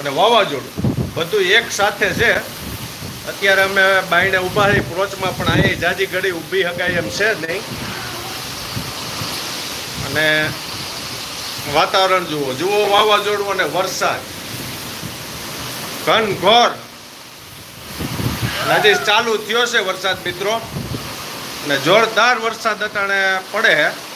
અને વાવાઝોડું. બધું એક સાથે છે. અત્યારે અમે બાઈને ઊભા રહી, પ્રોચમાં પણ અહીં જાજી ઘડી ઊભી શકાય એમ છે નહીં. અને વાતાવરણ જુઓ જુઓ વાવાઝોડું અને વરસાદ. ઘનઘોર. હજી ચાલુ થયો છે વરસાદ, મિત્રો. અને જોરદાર વરસાદ અટાણે પડે છે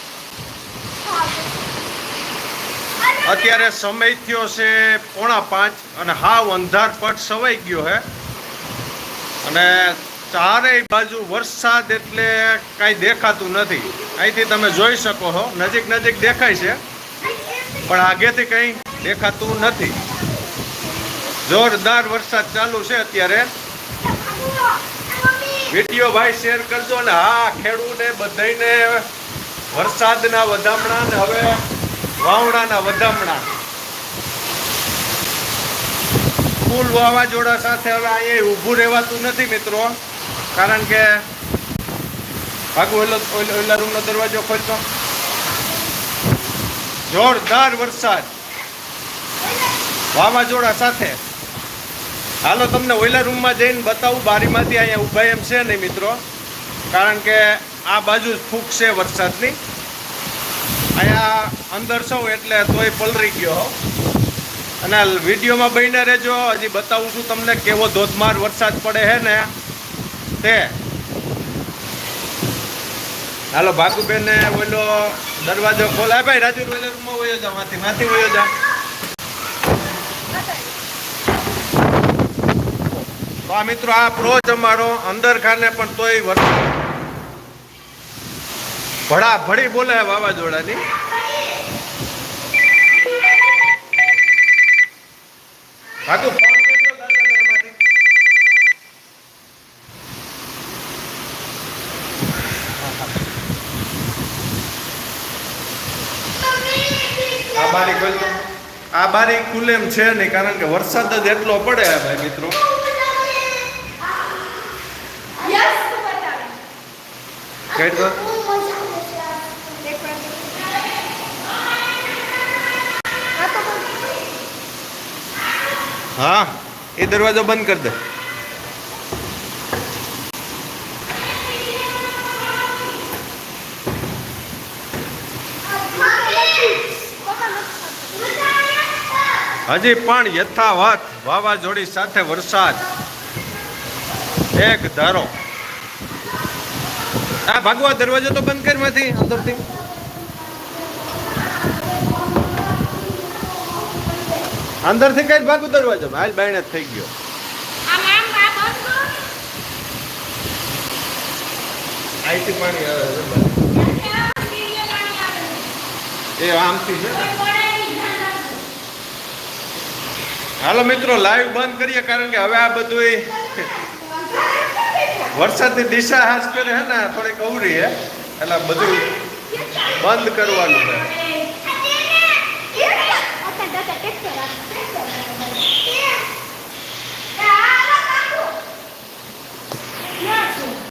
અત્યારે સમય થયો છે પોણા પાંચ અને હાવ અંધાર પટ સવાઈ ગયો છે અને ચારેય બાજુ વરસાદ એટલે કાંઈ દેખાતું નથી. અહીંથી તમે જોઈ શકો છો નજીક નજીક દેખાય છે. પણ આગેથી કંઈ દેખાતું નથી. જોરદાર વરસાદ ચાલુ છે અત્યારે. વીડિયો ભાઈ શેર કરજો ને હા, ખેડૂને બધાયને વરસાદના વધામણા ને હવે વાવણાના વધામણા. ફૂલ વાવાઝોડા સાથે હવે અહીંયા ઊભું રહેવાતું નથી મિત્રો, કારણ કે ભાગુ ઓલો રૂમનો દરવાજો ખોલતો જોરદાર વરસાદ. વાવાઝોડા સાથે. હાલો તમને ઓઈલા રૂમમાં જઈને બતાવું, બારીમાંથી અહીંયા ઊભા એમ છે નહીં મિત્રો, કારણ કે આ બાજુ ફૂંક છે વરસાદની. અહીંયા અંદર સૌ એટલે તોય પલરી ગયો અને વિડીયોમાં બહીને રહેજો. હજી બતાવું છું તમને કેવો ધોધમાર વરસાદ પડે છે ને. તે. હાલો, ભાગુબેને ઓલો દરવાજો ખોલાય ભાઈ, રાજુ ઓલા રૂમમાં વયો જા માથી માથી વયો તો આ મિત્રો, આ પ્રોજ અમારો અંદર ખાને પણ તોય વરસાદ ભડા, ભડી બોલે વાવાઝોડાની. કાકુ ફોન કરજો દાદાને એમાંથી. આ બારી ખોલજો આ બારી ખુલે એમ છે નહીં કારણ કે વરસાદ જ એટલો પડે ભાઈ મિત્રો. કઈ હા, એ દરવાજો બંધ કરી દે. હજી પણ યથાવત વાવાઝોડી સાથે વરસાદ. એક ધારો. આ ભાગવા દરવાજો તો બંધ કરી માંથી અંદરથી. અંદરથી કઈ ભાગું દરવાજો હાલ બાયણે થઈ ગયો. અહીંથી પાણી આવે. એ આમથી છે હાલો મિત્રો, લાઈવ બંધ કરીએ કારણ કે હવે આ બધું વરસાદની દિશા હાસ કરે હે ને, થોડીક અવરી હે. એટલે બધું બંધ કરવાનું છે.